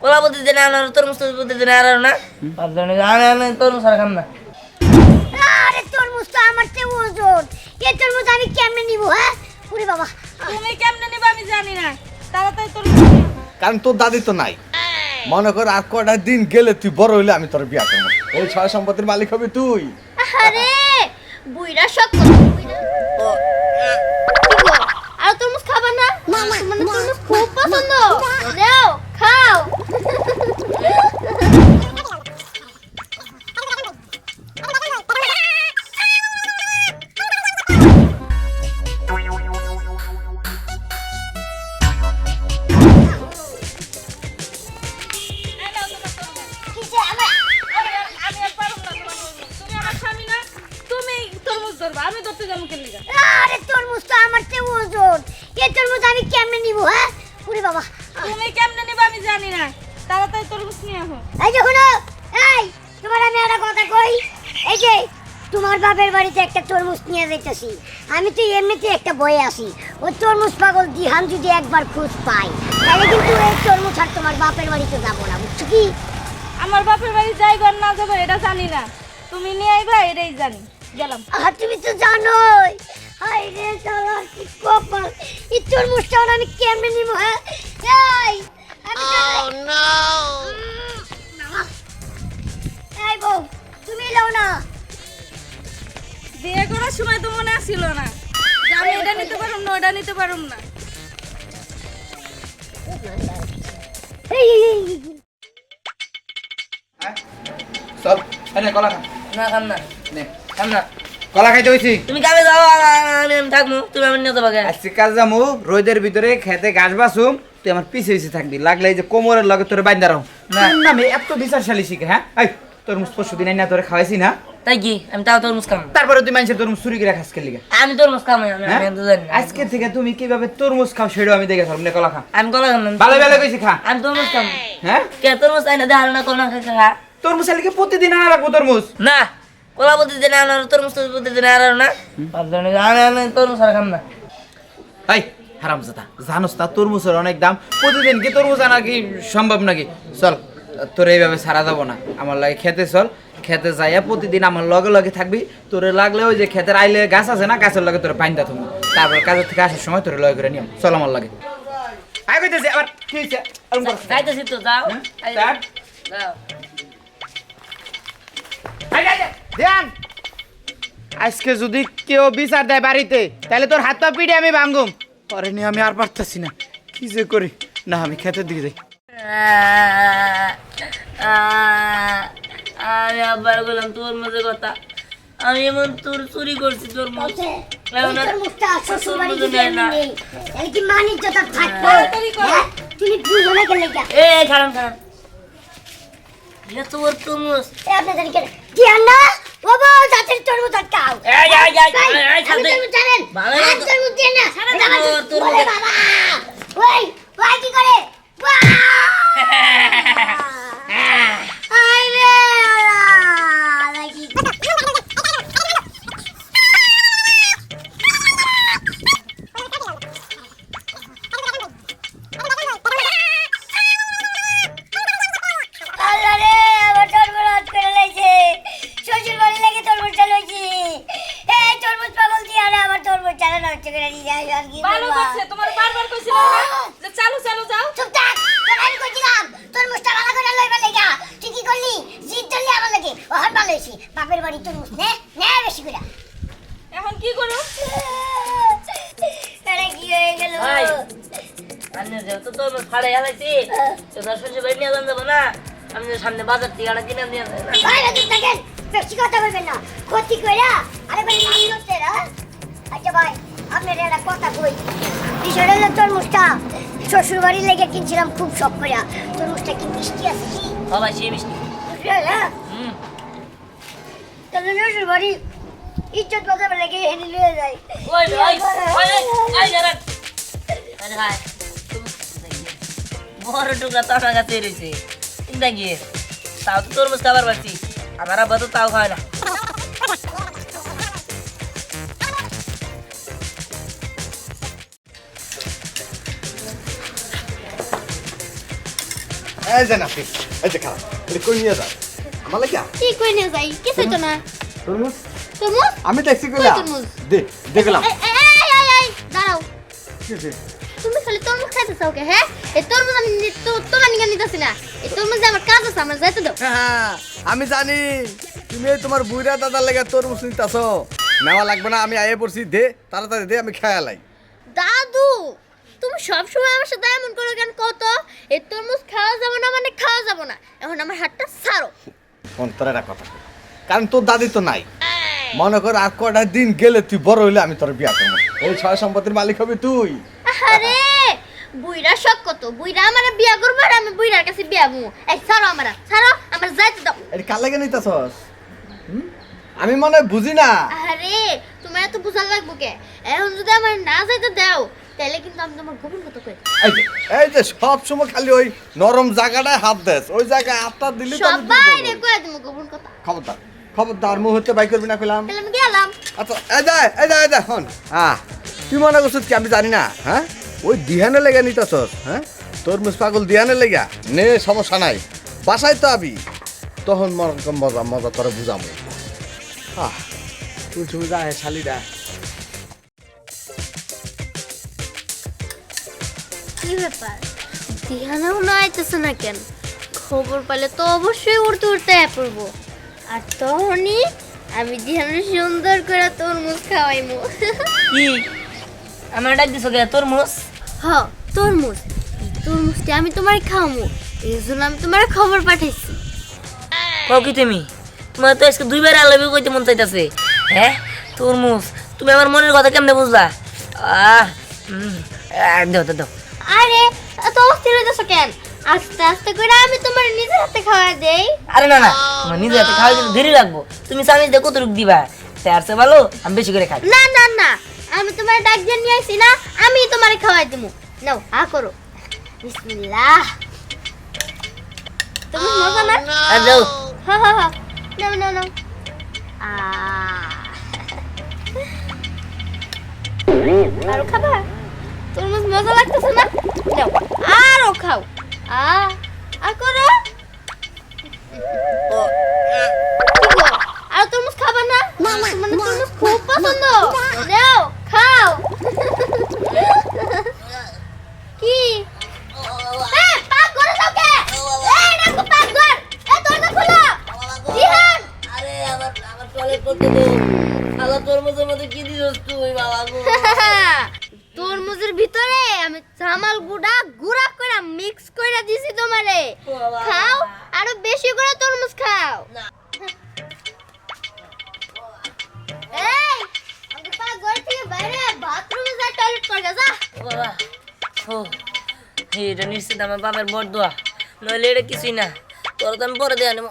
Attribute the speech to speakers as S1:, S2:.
S1: কলা প্রতিদিন আনার তরমুজ তো প্রতিদিন আর না ভাবলাম আনে আনে তরমুজ আর খাম না।
S2: আরে তরমুজ তো আমার চেয়ে ওজন। এই তরমুজ আমি কেমনে নিব হ্যাঁ? ওরে বাবা।
S3: তুমি কেমনে নিবে আমি জানি না। তাড়াতাড়ি তোর
S4: কারণ তোর দাদি তো নাই। মনে কর আর কটা দিন গেলে তুই বড় হইলে আমি তোর বিয়া করব। এই ছয় সম্পত্তির মালিক হবি তুই।
S2: আরে বুইরা সব আর তরমুজ খাবা না? মানে তরমুজ খুব পছন্দ। দাও খাও।
S3: ধরতে যাব কেন
S2: আরে তরমুজ তো আমার চেয়ে ওজন। এই তরমুজ আমি কেমনে নিব হ্যাঁ? ওরে বাবা।
S3: তুমি কেমনে নিবে আমি জানি না। তাড়াতাড়ি তরমুজ নিয়ে আসো।
S2: এই যে শোনো। এই তোমার আমি একটা কথা কই? এই যে তোমার বাপের বাড়িতে একটা তরমুজ নিয়ে যাইতেছি। আমি তো এমনিতে একটা বয়ে আসি ওই তরমুজ পাগল দিহান যদি একবার খোঁজ পাই তাহলে কিন্তু এই তরমুজ আর তোমার বাপের বাড়িতে যাব না বুঝছ কি?
S3: আমার বাপের বাড়ি আর না যাব এটা জানি না। তুমি নিয়ে আইবা এটাই জানি। গেলাম।
S2: আর তুমি তো জানোই। হাই রে সালা কি কপাল। এই তরমুজটা আমি কেমনে নিব হ্যাঁ? এই বউ তুমি লও না।
S3: বিয়ে করার সময় তো মনে আসছিল না। আমি এটা নিতে পারুম না ওটা নিতে পারুম না।
S5: চল এনে কলা খা
S1: না খাম না
S5: নে।
S1: না।
S5: কলা খাইতে হইছি।
S1: তুমি কামে যাও আমি আমি থাকব তুমি আমি নিয়ে যাব
S5: আজকে কাজ যামু রোদের ভিতরে খেতে গাছ বাসুম তুই আমার পিছে পিছে থাকবি। লাগলে এই যে কোমরের লগে তোরে বাইন্দা রাখুম না। না আমি এত বিচারশালী শিখে হ্যাঁ? এই তোর মুখ পরশু দিন না তোরে খাওয়াইছি না।
S1: তাই কি? আমি তাও তরমুজ খাম।
S5: তারপরে তুই মানুষের তোর চুরি করে খাস খেলি
S1: আমি খাম
S5: হ্যাঁ। আজকে থেকে তুমি কীভাবে তরমুজ খাও সেটাও আমি দেখে থাকব কলা খা।
S1: আমি কলা খাম
S5: ভালো ভালো কইছি খা।
S1: আমি তরমুজ খাম।
S5: হ্যাঁ?
S1: কে আইনা দেখাল না খা
S5: আলিকে প্রতিদিন আনা তরমুজ?
S1: না। কলা প্রতিদিন আনার তরমুজ তো প্রতিদিন আর না? ভাবলাম আনে আনে তরমুজ আর খাম না।
S5: এই হারাম জাতা জানোস না তরমুজের অনেক দাম। প্রতিদিন কি তরমুজ আনা কি সম্ভব নাকি? চল তোর এইভাবে সারা যাব না। আমার লাগে খেতে চল খেতে যাইয়া প্রতিদিন আমার লগে লগে থাকবি। তোরে লাগলে ওই যে খেতের আইলে গাছ আছে না গাছের লগে তোর পাইন্দা তুমি তারপর কাজের থেকে আসার সময় তোরে লগে করে নিয়ম চল আমার লাগে। আই কইতেছি আবার কি হইছে?
S1: যাইতেছি তো যাও।
S5: হ্যাঁ?
S1: যাও।
S5: আই, আই, ধ্যান আজকে যদি কেউ বিচার দেয় বাড়িতে তাহলে তোর হাত পা পিড়ে আমি ভাঙ্গুম পরে নিয়ে আমি আর পারতেছি না। কি যে করি? না আমি খেতে দিয়ে যাই।
S1: আমি আবার বললাম তোর মধ্যে কথা। আমি এমন তোর চুরি করছি তোর মধ্যে এ খারাপ খারাপ তোর
S2: না? ও বউ তরমুজ আটকাও
S1: এই, এই, এই, এই, সাথে-
S2: জানেন।
S1: ভালো
S2: তরমুজ দিয়ে না।
S1: এটা তোর তরমুজ।
S2: বাবা। ওই ওই কি করে?
S3: ভালো করছে তোমার বারবার কইছিল না? যে চালু চালু যাও।
S2: চুপ থাক তোর আমি কইছিলাম তরমুজটা ভালো করে লইবার লাগা। তুই কি করলি? জিদ ধরলি আমার লাগে। ও হাত ভালো হয়েছি বাপের বাড়ি তরমুজ। নে নে বেশি করে।
S3: এখন কি করো?
S2: আরে কি হয়ে গেল?
S1: ভাই। আমি যেহেতু তরমুজ ফাড়ে গেলাইছি তো তার শ্বশুর বাড়ি নিয়ে যাব না। আমি যে সামনে বাজার থেকে একটা কিনে দিয়ে দেয় না।
S2: বাইরে থাকেন বেশি কথা বলবেন না। ক্ষতি কইরা আরে ভাই নাম করতে না আচ্ছা ভাই আপনার একটা কথা কই? বিষয়টা হলো তরমুজটা শ্বশুর লেগে কিনছিলাম খুব শখ কইরা। তরমুজটা কি মিষ্টি আছে কি?
S1: বাবা সে মিষ্টি।
S2: তাহলে শ্বশুর বাড়ি ইজ্জত বাজাবে লেগে হেনে লিয়ে যায়।
S1: ওই যারা আরে বড় টুকা তো আমার কাছে রয়েছে চিন্তা গিয়ে তাও তো তরমুজ খাবার পারছি আমার আব্বা তো তাও খায় না।
S4: এই যে নাফি এই যে খারাপ এটা কই নিয়ে যাও আমার লাগিয়া
S6: কি কই নিয়ে যাই? কিছু তো না।
S4: তরমুজ?
S6: তরমুজ?
S4: আমি দেখছি কইলা? দে দেখলাম
S6: এই, এই, এই, দাঁড়াও।
S4: কি?
S6: তুমি খালি তরমুজ খাইতে চাও কে হ্যাঁ? এই তরমুজ আমি তো- তোমার নিকে নিতেছি না? এই তরমুজ আমার কাজ আছে আমার যাইতে দাও।
S4: হ্যাঁ, আমি জানি। তুমি তোমার বুইরা দাদার লেগে তরমুজ নিতেছ। নেওয়া লাগবে না আমি আয়ে পড়ছি দে তাড়াতাড়ি দে আমি খেয়ালাই
S6: দাদু! তুমি সব সময় আমার সাথে এমন করো কেন? কত এই তরমুজ খাওয়া যাবে না মানে খাওয়া যাবে না। এখন আমার হাতটা ছাড়ো।
S4: একটা কথা কারণ তোর দাদি তো নাই। মনে কর আর কটা দিন গেলে তুই বড় হইলে আমি তোর বিয়া করব। এই ছয় সম্পত্তির মালিক হবি তুই।
S6: আরে বুইরা শখ কত? বুইরা আমার বিয়া করব আর আমি বুইরার কাছে বিয়া বু এই ছাড়ো আমার ছাড়ো আমার যাইতে দাও।
S4: এটা কার লাগে নিতেছস? আমি মনে বুঝি না।
S6: আরে তোমার এত বুঝা লাগবো কে? এখন যদি আমার না যাইতে দাও তাহলে কিন্তু আমি তোমার গোপন কথা কই।
S4: এই যে এই যে সব সময় খালি ওই নরম জায়গাটায় হাত দেস ওই জায়গায় হাতটা দিলে তো
S6: সবাই রে কই তুমি গোপন কথা।
S4: খবরদার খবরদার মুহূর্তে বাই করবি না কইলাম।
S6: তাহলে আমি গেলাম।
S4: আচ্ছা এই যা এই যা এই হন। হ্যাঁ তুই মনে করছিস কি আমি জানি না হ্যাঁ? ওই দিহানে লেগে নিতেছস হ্যাঁ? তরমুজ পাগল দিহানে লেগা নে সমস্যা নাই। বাসায় তো আবি। তখন মজা মজা তোরা বুঝামো। আহ তুই যা শালিরা
S6: কি ব্যাপার। দিহানাও না আইতেছে না কেন? খবর পেলে তো অবশ্যই উড়তে উড়তে পড়ব। আর তখনই আমি দিহানে সুন্দর করে তরমুজ খাওয়াইমু।
S1: কি? আমার ডাক দিছো কে? তরমুজ?
S6: হ তরমুজ। এই তরমুজটা আমি তোমার খাওয়ামু। এই জন্য আমি তোমার খবর পাঠাইছি।
S1: কও কি তুমি? তোমার তো আজকে দুইবার আলাবি কইতে মন চাইতাছে। হ্যাঁ? তরমুজ তুমি আমার মনের কথা কেমনে বুঝলা? আহ দাও দাও।
S6: আরে এত অস্থির হইতেছো কেন? আস্তে আস্তে করে আমি তোমার নিজের হাতে খাওয়া দেই।
S1: আরে না না তোমার নিজে হাতে খাওয়া কিন্তু দেরি লাগবো তুমি চামিচ দিয়ে কতটুক দিবা? তার চেয়ে ভালো আমি বেশি করে খাই।
S6: না না না আমি তোমার ডাক দিয়ে নিয়ে আইছি না আমি তোমারে খাওয়াই দিমু। নাও আ করো। বিসমিল্লাহ। তুমি মজা না?
S1: আর যাও।
S6: হা হা হা। নাও নাও নাও। আহ। আরও খাবা তরমুজ মজা লাগতেছে না? নাও আরও খাও। আ আর করো? আর তরমুজ খাবা না? মানে তরমুজ খুব পছন্দ। নাও খাও। কি? যাও
S1: তরমুজের মধ্যে কি দিছস তুই বাবা
S6: তরমুজের ভিতরে আমি চামাল গুড়া গুড়া করে মিক্স করে দিছি তোমারে। খাও আরও বেশি করে তরমুজ খাও। এই আমি পাক ঘর থেকে বাইরে বাথরুমে যাই টয়লেট করে যা।
S1: বাবা। ও এটা নিশ্চিত আমার বাবার বড় দোয়া। নইলে এটা কিছুই না। তোর তো আমি পরে দেয়া নেব